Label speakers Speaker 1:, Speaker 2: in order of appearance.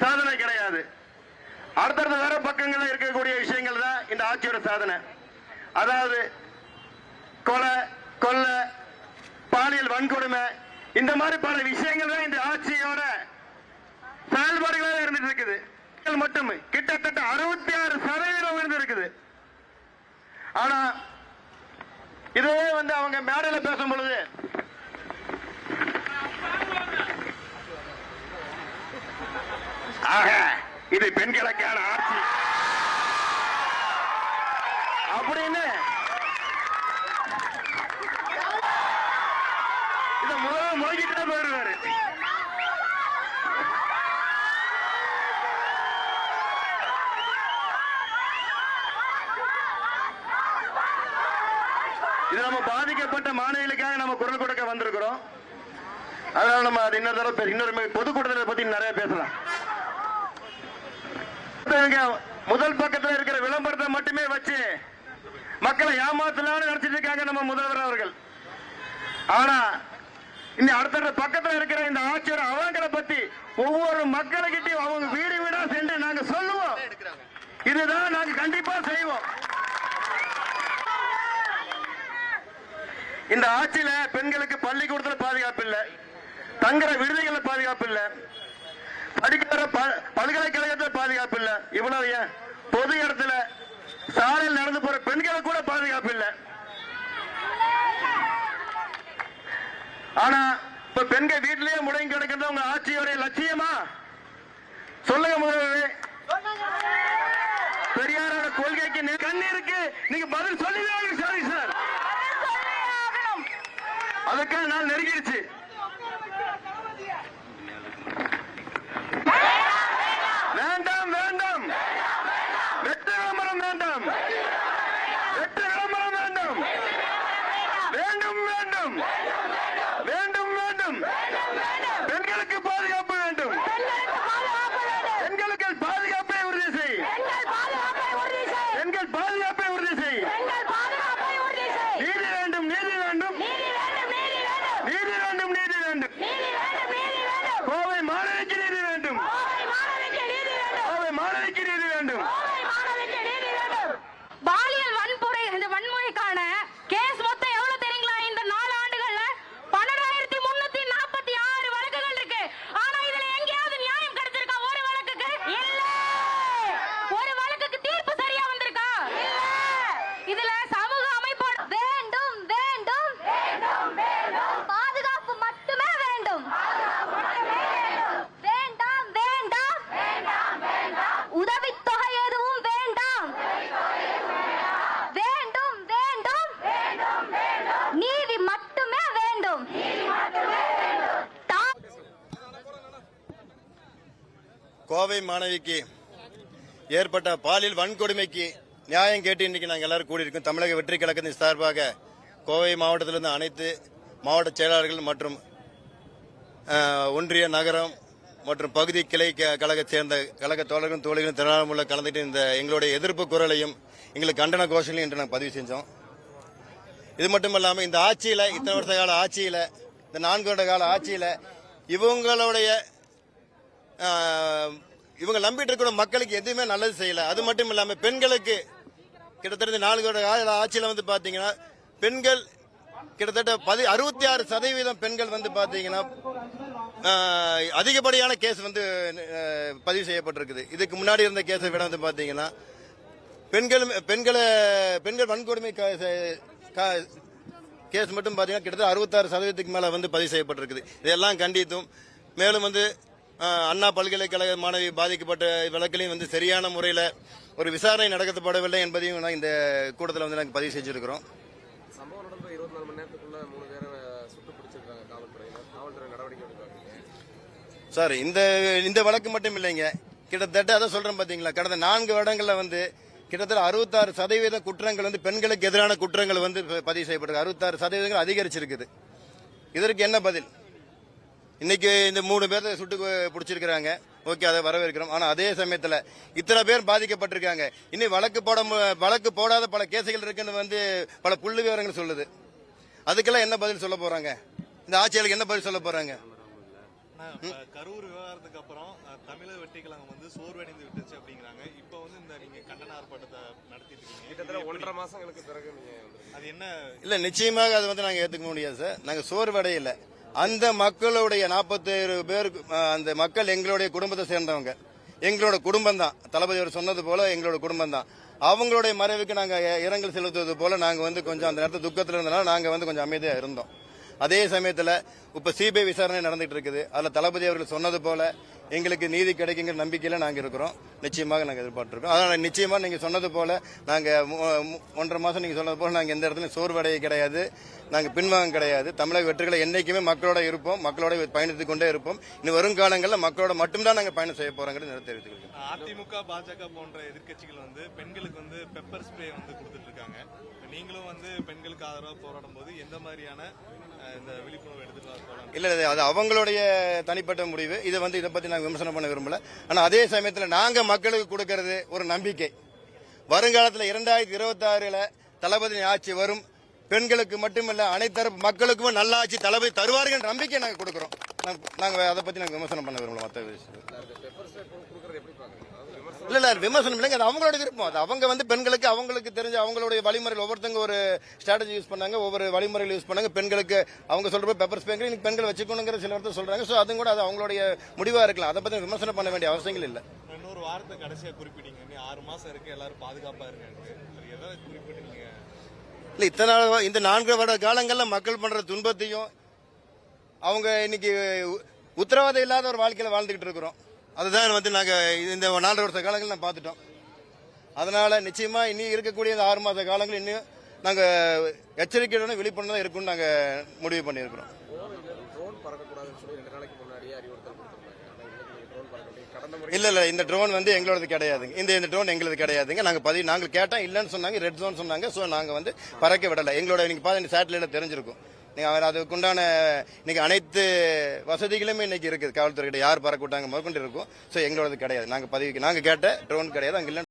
Speaker 1: சாதனை கிடையாது. அடுத்தடுத்த வேற பக்கங்கள்ல இருக்கக்கூடிய விஷயங்கள் தான் இந்த ஆட்சியோட சாதனை. அதாவது கொலை கொல்ல பாலியல் வன்கொடுமை இந்த மாதிரி பல விஷயங்கள் தான் இந்த ஆட்சியோட செயல்பாடுகளாக இருந்துட்டு இருக்குது. மட்டும் கிட்டத்தட்ட அறுபத்தி ஆறு சதவீதம் இருந்து இருக்குது. ஆனா இதுவே வந்து அவங்க மேடையில் பேசும் பொழுது இது பெண்களுக்கான ஆட்சி. அப்படின்னு இத முதல்ல இது நம்ம பாதிக்கப்பட்ட மாணவிகளுக்காக நம்ம குரல் கொடுக்க வந்திருக்கிறோம். அதனால நம்ம அது இன்னொரு தடவை இன்னொரு பொதுக்கூட்டத்தை பத்தி நிறைய பேசலாம். முதல் பக்கத்தில் இருக்கிற விளம்பரத்தை மட்டுமே வச்சு மக்களை ஏமாத்தலாம்னு நினைச்சிட்டு இருக்காங்க நம்ம முதல்வர் அவர்கள். ஆனா இந்த அடுத்த பக்கத்தில் இருக்கிற இந்த ஆட்சியர் அவங்களை பத்தி ஒவ்வொரு மக்களுக்கிட்டையும் அவங்க வீடு வீடா சென்று நாங்க சொல்லுவோம். இதுதான் நாங்க கண்டிப்பா செய்வோம். இந்த ஆட்சியில பெண்களுக்கு பள்ளிக்கூடத்தில் பாதுகாப்பு இல்லை. தங்குற விடுதிகள்ல பாதுகாப்பு இல்லை. படிக்கிற பல்கலைக்கழகத்துல பாதுகாப்பு இல்ல. இவ்வளவு ஏன்? பொது இடத்துல சாலையில் நடந்து போற பெண்களுக்கு கூட பாதுகாப்பு இல்ல. ஆனா இப்ப பெண்கள் வீட்டிலேயே முடங்கி கிடக்கிறது உங்க ஆட்சியோடைய லட்சியமா? சொல்லுங்க முதல்வரே. பெரியாரோட கொள்கைக்கு கண்ணீருக்கு நீங்க பதில் சொல்லிதான் சாரி சார். அதுக்காக நாள் நெருங்கிடுச்சு. கோவை மாணவிக்கு
Speaker 2: ஏற்பட்ட பாலியல் வன்கொடுமைக்கு நியாயம் கேட்டு இன்னைக்கு நாங்கள் எல்லாரும் கூடியிருக்கோம். தமிழக வெற்றி கழகத்தின் சார்பாக கோவை மாவட்டத்திலிருந்து அனைத்து மாவட்ட செயலாளர்கள் மற்றும் ஒன்றிய நகரம் மற்றும் பகுதி கிளை கழகத்தை சேர்ந்த கழக தோழர்களும் தோழிகளும் திறனாளமுள்ள கலந்துட்டு இந்த எங்களுடைய எதிர்ப்பு குரலையும் எங்களுக்கு கண்டன கோஷங்களையும் இன்று நாங்கள் பதிவு செஞ்சோம். இது மட்டும் இல்லாமல் இந்த ஆட்சியில் இத்தனை வருஷ கால ஆட்சியில் இந்த நான்கு வருட கால ஆட்சியில் இவங்களுடைய இவங்க நம்பிட்டு இருக்கிற மக்களுக்கு எதுவுமே நல்லது செய்யல. அது மட்டும் இல்லாம பெண்களுக்கு கிட்டத்தட்ட நான்கு வருட கால ஆட்சியில வந்து பாத்தீங்கன்னா பெண்கள் கிட்டத்தட்ட பதி அறுபத்தி ஆறு சதவீதம் பெண்கள் வந்து பாத்தீங்கன்னா அதிகப்படியான கேஸ் வந்து பதிவு செய்யப்பட்டிருக்குது. இதுக்கு முன்னாடி இருந்த கேஸை விட வந்து பாத்தீங்கன்னா பெண்கள் பெண்களை பெண்கள் வன்கொடுமை கேஸ் மட்டும் பாத்தீங்கன்னா கிட்டத்தட்ட அறுபத்தாறு சதவீதத்துக்கு மேல வந்து பதிவு செய்யப்பட்டிருக்குது. இதெல்லாம் கண்டித்தும் மேலும் வந்து அண்ணா பல்கலைக்கழக மாணவி பாதிக்கப்பட்ட வழக்கிலையும் வந்து சரியான முறையில் ஒரு விசாரணை நடத்தப்படவில்லை என்பதையும் நான் இந்த கூட்டத்தில் வந்து நாங்கள் பதிவு செஞ்சிருக்கிறோம்.
Speaker 3: சம்பவம் நடந்த இருபத்தி நாலு மணி நேரத்துக்குள்ள மூணு பேரை சுட்டு பிடிச்சிருக்காங்க காவல்துறையினர். காவல்துறை நடவடிக்கை எடுக்காங்க
Speaker 2: சார் இந்த இந்த வழக்கு மட்டும் இல்லைங்க. கிட்டத்தட்ட அதை சொல்றேன் பாத்தீங்களா கடந்த நான்கு வருடங்கள்ல வந்து கிட்டத்தட்ட அறுபத்தாறு சதவீத குற்றங்கள் வந்து பெண்களுக்கு எதிரான குற்றங்கள் வந்து பதிவு செய்யப்பட்டிருக்கு. அறுபத்தாறு சதவீதங்கள் அதிகரிச்சிருக்குது. இதற்கு என்ன பதில்? இன்னைக்கு இந்த மூணு பேர்த்த சுட்டு பிடிச்சிருக்கிறாங்க. ஓகே அதை வரவேற்கிறோம். ஆனா அதே சமயத்துல இத்தனை பேர் பாதிக்கப்பட்டிருக்காங்க. இன்னும் வழக்கு போட வழக்கு போடாத பல கேசுகள் இருக்குன்னு வந்து பல புள்ளி விவரங்கள் சொல்லுது. அதுக்கெல்லாம் என்ன பதில் சொல்ல போறாங்க? இந்த ஆட்சியாளருக்கு என்ன பதில் சொல்ல போறாங்க?
Speaker 4: கரூர் விவகாரத்துக்கு அப்புறம் தமிழக வெற்றிக்கழகம் வந்து சோர்வடைந்து விட்டுச்சு அப்படிங்கிறாங்க. இப்ப வந்து இந்த நீங்க கண்டன ஆர்ப்பாட்டத்தை நடத்திட்டு இருக்கீங்க.
Speaker 3: கிட்டத்தட்ட ஒன்றரை? மாசங்களுக்கு பிறகு நீங்க.
Speaker 4: அது என்ன?
Speaker 2: இல்ல நிச்சயமாக அது வந்து நாங்க ஏத்துக்க முடியாது சார். நாங்க சோர்வடையில. அந்த மக்களுடைய நாற்பத்தேழு பேருக்கு அந்த மக்கள் எங்களுடைய குடும்பத்தை சேர்ந்தவங்க. எங்களோட குடும்பம் தான் தளபதி அவர் சொன்னது போல எங்களோட குடும்பம் தான் அவங்களுடைய மறைவுக்கு நாங்கள் இரங்கல் செலுத்துவது போல நாங்கள் வந்து கொஞ்சம் அந்த நேரத்தில் துக்கத்தில் இருந்தனால நாங்கள் வந்து கொஞ்சம் அமைதியாக இருந்தோம். அதே சமயத்தில் இப்போ சிபிஐ விசாரணை நடந்துட்டு இருக்குது. அதில் தளபதி அவர்கள் சொன்னது போல எங்களுக்கு நீதி கிடைக்குங்கிற நம்பிக்கையில் நாங்கள் இருக்கிறோம். நிச்சயமாக நாங்கள் எதிர்பார்த்துருக்கோம். அதனால் நிச்சயமாக நீங்கள் சொன்னது போல நாங்கள் ஒன்றரை மாதம் நீங்கள் சொன்னது போல நாங்கள் எந்த இடத்துலையும் சோர்வடைய கிடையாது. நாங்க பின்வாங்க கிடையாது. தமிழக வெற்றிகளை என்னைக்குமே மக்களோட இருப்போம். மக்களோட பயணித்துக் கொண்டே இருப்போம். இனி வருங்காலங்களில் மக்களோட மட்டும்தான் நாங்க பயணம் செய்ய போறோங்கிறது தெரிவித்துக்கிறோம்
Speaker 4: அதிமுக பாஜக போன்ற எதிர்க்கட்சிகள் வந்து பெண்களுக்கு வந்து பெப்பர் ஸ்ப்ரே வந்து கொடுத்துட்டு இருக்காங்க. நீங்களும் வந்து பெண்களுக்கு ஆதரவா போராடும் போது எந்த மாதிரியான இந்த விழிப்புணர்வு போறாங்க?
Speaker 2: இல்ல அது அவங்களுடைய தனிப்பட்ட முடிவு. இதை வந்து இதை பத்தி நாங்க விமர்சனம் பண்ண விரும்பல. ஆனா அதே சமயத்துல நாங்க மக்களுக்கு கொடுக்கறது ஒரு நம்பிக்கை. வருங்காலத்துல இரண்டாயிரத்தி இருபத்தி ஆறுல தளபதி ஆட்சி வரும். பெண்களுக்கு மட்டுமல்ல அனைத்து மக்களுக்கும் மக்களுக்குமே நல்ல ஆட்சி தளபதி தருவார்கள் நம்பிக்கை நாங்கள் கொடுக்குறோம். நாங்கள் அதை பற்றி நாங்கள் விமர்சனம் பண்ண விரும்பல மற்ற விஷயம்
Speaker 3: இல்லை விமர்சனம்
Speaker 2: இல்லைங்க அது அவங்களோட விருப்பம். அது அவங்க வந்து பெண்களுக்கு அவங்களுக்கு தெரிஞ்ச அவங்களுடைய வழிமுறையில் ஒவ்வொருத்தங்க ஒரு ஸ்ட்ராட்டஜி யூஸ் பண்ணாங்க ஒவ்வொரு வழிமுறைகள் யூஸ் பண்ணாங்க. பெண்களுக்கு அவங்க சொல்கிற பெப்பர் ஸ்பேங்கர் இன்னைக்கு பெண்கள் வச்சுக்கணுங்கிற சில இடத்துல சொல்கிறாங்க ஸோ அதுவும் கூட அது அவங்களுடைய முடிவாக இருக்கலாம். அதை பற்றி விமர்சனம் பண்ண வேண்டிய அவசியங்கள் இல்லை.
Speaker 4: இன்னொரு வாரத்தை கடைசியாக குறிப்பிட்டீங்க. ஆறு மாதம் இருக்குது எல்லாரும் பாதுகாப்பாக இருக்காங்க அது குறிப்பிட்டீங்க?
Speaker 2: இல்லை இத்தனை நாள் இந்த நான்கு வருட காலங்களில் மக்கள் பண்ணுற துன்பத்தையும் அவங்க இன்னைக்கு உத்தரவாதம் இல்லாத ஒரு வாழ்க்கையில் வாழ்ந்துக்கிட்டு இருக்கிறோம். அதுதான் வந்து நாங்கள் இந்த நாலு வருஷ காலங்கள் நான் பார்த்துட்டோம். அதனால் நிச்சயமாக இனி இருக்கக்கூடிய இந்த ஆறு மாத காலங்கள் இன்னும் நாங்கள் எச்சரிக்கையுடன் விழிப்புணர்வு இருக்கும்னு நாங்கள் முடிவு பண்ணியிருக்கிறோம். இல்ல இல்ல இந்த ட்ரோன் வந்து எங்களோடது கிடையாதுங்க. இந்த இந்த ட்ரோன் எங்களது கிடையாதுங்க. நாங்க பதிவு நாங்க கேட்டோம் இல்லைன்னு சொன்னாங்க ரெட் ஜோன் சொன்னாங்க. சோ நாங்க வந்து பறக்க விடல. எங்களோட நீங்க பாத்து சேட்டலைட்ல தெரிஞ்சிருக்கும். நீங்க அவர் அதுக்குண்டான இன்னைக்கு அனைத்து வசதிகளுமே இன்னைக்கு இருக்குது. காவல்துறை கிட்ட யார் பறக்க விட்டாங்க முதற்கொண்டு இருக்கும். சோ எங்களோடது கிடையாது. நாங்க பதிவுக்கு நாங்க கேட்ட ட்ரோன் கிடையாது அங்க இல்ல